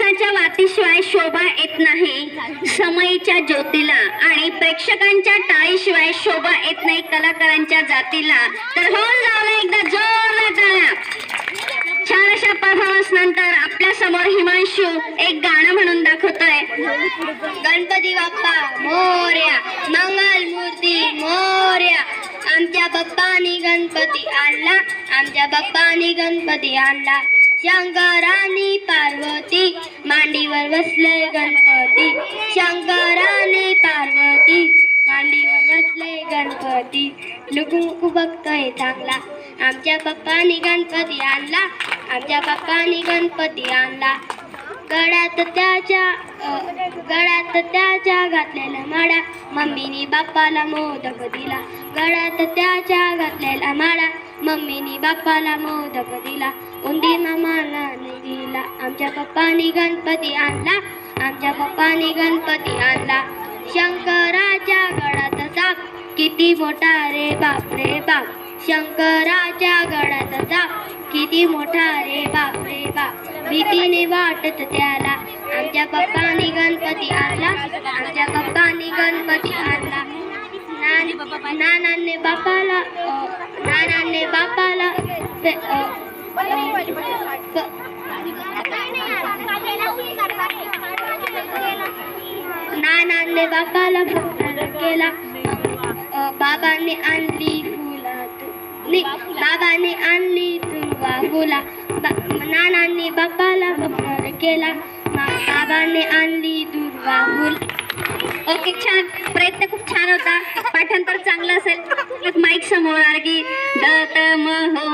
कापसाच्या वातीशिवाय शोभा येत नाही. समयीच्या ज्योतीला आणि प्रेक्षकांच्या टाळीशिवाय शोभा येत नाही कलाकारांच्या जातीला. तर होऊन जाऊ एकदा जोरदार टाळ्या छान अशा परफॉर्मन्स नंतर आपल्यासमोर हिमांशू एक गाणं म्हणून दाखवतोय. गणपती बाप्पा मोर्या. मंगल मूर्ती मोर्या. आमच्या बाप्पानी गणपती आणला. आमच्या बाप्पानी गणपती आणला. शंकरानी मांडीवर बसले गणपती. शंकराने पार्वती मांडीवर बसले गणपती. लुकू बघतोय चांगला. आमच्या पप्पानी गणपती आणला. आमच्या पप्पानी गणपती आणला. गळ्यात त्याच्या गळ्यात त्याच्या घातलेला माळा. मम्मीनी बाप्पाला मोदक दिला. गळ्यात त्याच्या घातलेला माळा. मम्मीनी बाप्पाला मोदक दिला. उंदी मामाला नाही दिला. आमच्या पप्पानी गणपती आणला. आमच्या पप्पानी गणपती आणला. शंकराच्या गळ्यात साप किती मोठा रे बाप रे बाप. शंकराच्या गळ्यात साप किती मोठा रे बाप रे बाप. भीतीने वाटत त्याला. आमच्या पप्पानी गणपती आणला. आमच्या पप्पानी गणपती आणला. नानांनी बापाला नानांनी बापाला नानांनी बापाला फोन केला. बाबाने बाबांनी आणली फुला नि बाबांनी आणली तुवा फुला. बा- नानांनी बापाला फोन केला. बाबाने बाबांनी आणली दुर्वा फुला. ओके छान. प्रयत्न खूप छान होता. पाठांतर चांगलं असेल. माईक समोर की दत म हो